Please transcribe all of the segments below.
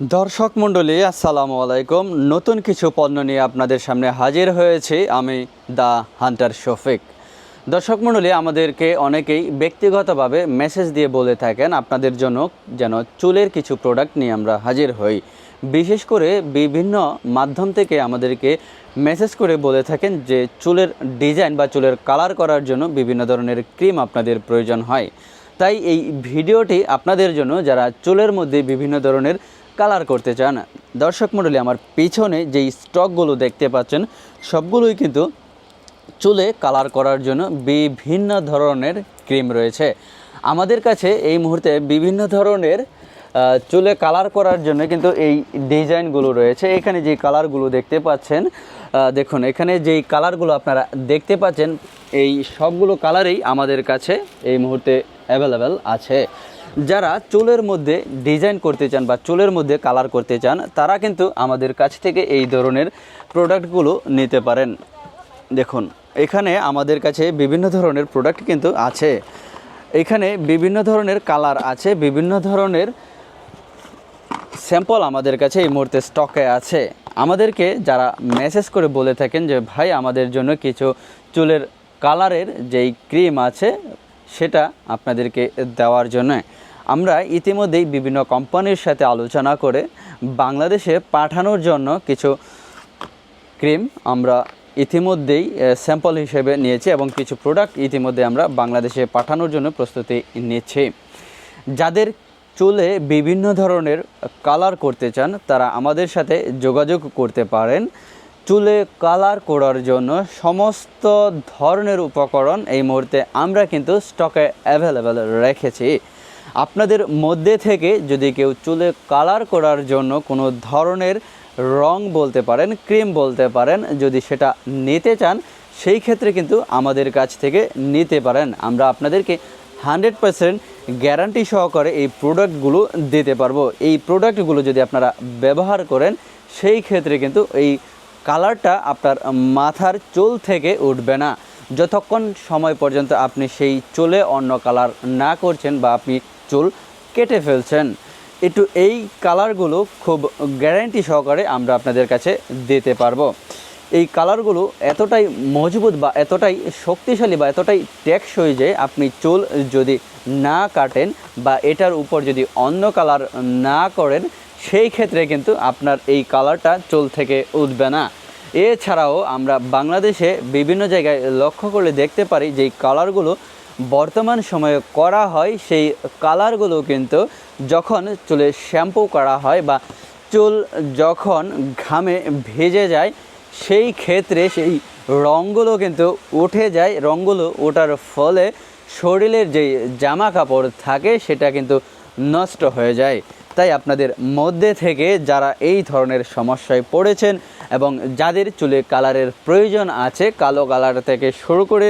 দর্শক মণ্ডলী, আসসালামু আলাইকুম। নতুন কিছু পণ্য নিয়ে আপনাদের সামনে হাজির হয়েছে আমি দা হান্টার শফিক। দর্শক মণ্ডলী, আমাদেরকে অনেকেই ব্যক্তিগতভাবে মেসেজ দিয়ে বলে থাকেন, আপনাদের জন্য যেন চুলের কিছু প্রোডাক্ট নিয়ে আমরা হাজির হই। বিশেষ করে বিভিন্ন মাধ্যম থেকে আমাদেরকে মেসেজ করে বলে থাকেন যে, চুলের ডিজাইন বা চুলের কালার করার জন্য বিভিন্ন ধরনের ক্রিম আপনাদের প্রয়োজন হয়। তাই এই ভিডিওটি আপনাদের জন্য, যারা চুলের মধ্যে বিভিন্ন ধরনের কালার করতে চান, দর্শক মণ্ডলী, আমার পিছনে যেই স্টকগুলো দেখতে পাচ্ছেন, সবগুলোই কিন্তু চুলে কালার করার জন্য বিভিন্ন ধরনের ক্রিম রয়েছে। আমাদের কাছে এই মুহূর্তে বিভিন্ন ধরনের চুলে কালার করার জন্য কিন্তু এই ডিজাইনগুলো রয়েছে। এখানে যে কালারগুলো দেখতে পাচ্ছেন দেখুন, এখানে যেই কালারগুলো আপনারা দেখতে পাচ্ছেন, এই সবগুলো কালারেই আমাদের কাছে এই মুহূর্তে অ্যাভেলেবেল আছে। যারা চুলের মধ্যে ডিজাইন করতে চান বা চুলের মধ্যে কালার করতে চান, তারা কিন্তু আমাদের কাছ থেকে এই ধরনের প্রোডাক্টগুলো নিতে পারেন। দেখুন, এখানে আমাদের কাছে বিভিন্ন ধরনের প্রোডাক্ট কিন্তু আছে। এখানে বিভিন্ন ধরনের কালার আছে, বিভিন্ন ধরনের স্যাম্পল আমাদের কাছে এই মুহূর্তে স্টকে আছে। আমাদেরকে যারা মেসেজ করে বলে থাকেন যে, ভাই, আমাদের জন্য কিছু চুলের কালারের যেই ক্রিম আছে সেটা আপনাদেরকে দেওয়ার জন্য। আমরা ইতিমধ্যেই বিভিন্ন কোম্পানির সাথে আলোচনা করে বাংলাদেশে পাঠানোর জন্য কিছু ক্রিম আমরা ইতিমধ্যেই স্যাম্পল হিসেবে নিয়েছি এবং কিছু প্রোডাক্ট ইতিমধ্যে আমরা বাংলাদেশে পাঠানোর জন্য প্রস্তুতি নিচ্ছি। যাদের চুলে বিভিন্ন ধরনের কালার করতে চান, তারা আমাদের সাথে যোগাযোগ করতে পারেন। চুলে কালার করার জন্য সমস্ত ধরনের উপকরণ এই মুহূর্তে আমরা কিন্তু স্টকে অ্যাভেলেবেল রেখেছি। আপনাদের মধ্যে থেকে যদি কেউ চুলে কালার করার জন্য কোনো ধরনের রং বলতে পারেন, ক্রিম বলতে পারেন, যদি সেটা নিতে চান, সেই ক্ষেত্রে কিন্তু আমাদের কাছ থেকে নিতে পারেন। আমরা আপনাদেরকে হান্ড্রেড পার্সেন্ট গ্যারান্টি সহকারে এই প্রোডাক্টগুলো দিতে পারব। এই প্রোডাক্টগুলো যদি আপনারা ব্যবহার করেন, সেই ক্ষেত্রে কিন্তু এই কালারটা আপনার মাথার চুল থেকে উঠবে না। যতক্ষণ সময় পর্যন্ত আপনি সেই চুলে অন্য কালার না করছেন বা আপনি চুল কেটে ফেলছেন, একটু এই কালারগুলো খুব গ্যারান্টি সহকারে আমরা আপনাদের কাছে দিতে পারব। এই কালারগুলো এতটাই মজবুত বা এতটাই শক্তিশালী বা এতটাই টেকসই যে আপনি চুল যদি না কাটেন বা এটার উপর যদি অন্য কালার না করেন সেই ক্ষেত্রে কিন্তু আপনার এই কালারটা চুল থেকে উঠবে না। এছাড়াও আমরা বাংলাদেশে বিভিন্ন জায়গায় লক্ষ্য করলে দেখতে পারি যে কালারগুলো বর্তমান সময়ে করা হয়, সেই কালারগুলো কিন্তু যখন চুলে শ্যাম্পু করা হয় বা চুল যখন ঘামে ভেজে যায়, সেই ক্ষেত্রে সেই রঙগুলো কিন্তু উঠে যায়। রঙগুলো ওঠার ফলে শরীরের যে জামা কাপড় থাকে, সেটা কিন্তু নষ্ট হয়ে যায়। তাই আপনাদের মধ্যে থেকে যারা এই ধরনের সমস্যায় পড়েছেন এবং যাদের চুলে কালারের প্রয়োজন আছে, কালো কালার থেকে শুরু করে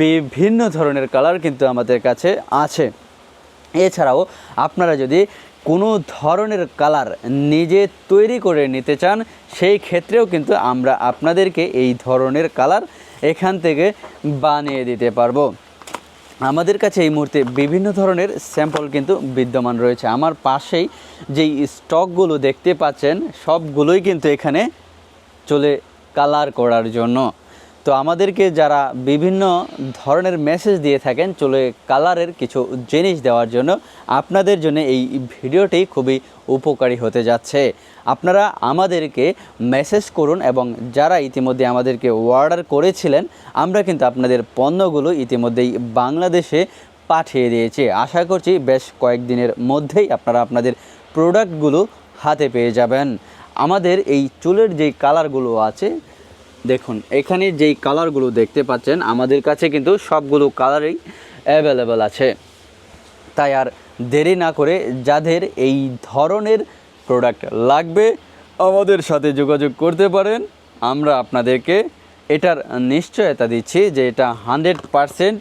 বিভিন্ন ধরনের কালার কিন্তু আমাদের কাছে আছে। এছাড়াও আপনারা যদি কোনো ধরনের কালার নিজে তৈরি করে নিতে চান, সেই ক্ষেত্রেও কিন্তু আমরা আপনাদেরকে এই ধরনের কালার এখান থেকে বানিয়ে দিতে পারব। আমাদের কাছে এই মুহূর্তে বিভিন্ন ধরনের স্যাম্পল কিন্তু বিদ্যমান রয়েছে। আমার পাশেই যেই স্টকগুলো দেখতে পাচ্ছেন, সবগুলোই কিন্তু এখানে চলে কালার করার জন্য। তো আমাদেরকে যারা বিভিন্ন ধরনের মেসেজ দিয়ে থাকেন, চলে কালারের কিছু জিনিস দেওয়ার জন্য, আপনাদের জন্য এই ভিডিওটি খুবই উপকারী হতে যাচ্ছে। আপনারা আমাদেরকে মেসেজ করুন এবং যারা ইতিমধ্যে আমাদেরকে অর্ডার করেছিলেন, আমরা কিন্তু আপনাদের পণ্যগুলো ইতিমধ্যেই বাংলাদেশে পাঠিয়ে দিয়েছি। আশা করছি বেশ কয়েকদিনের মধ্যেই আপনারা আপনাদের প্রোডাক্টগুলো হাতে পেয়ে যাবেন। আমাদের এই চুলের যেই কালারগুলো আছে দেখুন, এখানে যেই কালারগুলো দেখতে পাচ্ছেন, আমাদের কাছে কিন্তু সবগুলো কালারই অ্যাভেলেবেল আছে। তাই আর দেরি না করে যাদের এই ধরনের প্রোডাক্ট লাগবে, আমাদের সাথে যোগাযোগ করতে পারেন। আমরা আপনাদেরকে এটার নিশ্চয়তা দিচ্ছি যে এটা হান্ড্রেড পারসেন্ট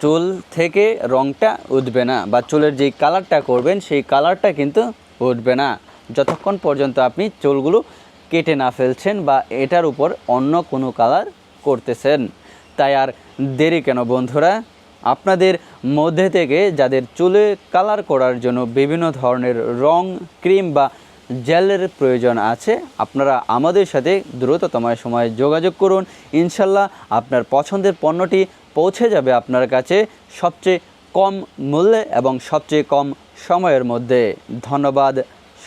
চুল থেকে রঙটা উঠবে না, বা চুলের যেই কালারটা করবেন, সেই কালারটা কিন্তু উঠবে না। যতক্ষণ পর্যন্ত আপনি চুলগুলো কেটে না ফেলছেন বা এটার উপর অন্য কোনো কালার করতেছেন। তাই আর দেরি কেন বন্ধুরা? আপনাদের মধ্যে থেকে যাদের চুলে কালার করার জন্য বিভিন্ন ধরনের রং ক্রিম বা জেলের প্রয়োজন আছে, আপনারা আমাদের সাথে দ্রুততম সময়ে যোগাযোগ করুন। ইনশাল্লাহ আপনার পছন্দের পণ্যটি পৌঁছে যাবে আপনার কাছে সবচেয়ে কম মূল্যে এবং সবচেয়ে কম সময়ের মধ্যে। ধন্যবাদ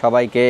সবাইকে।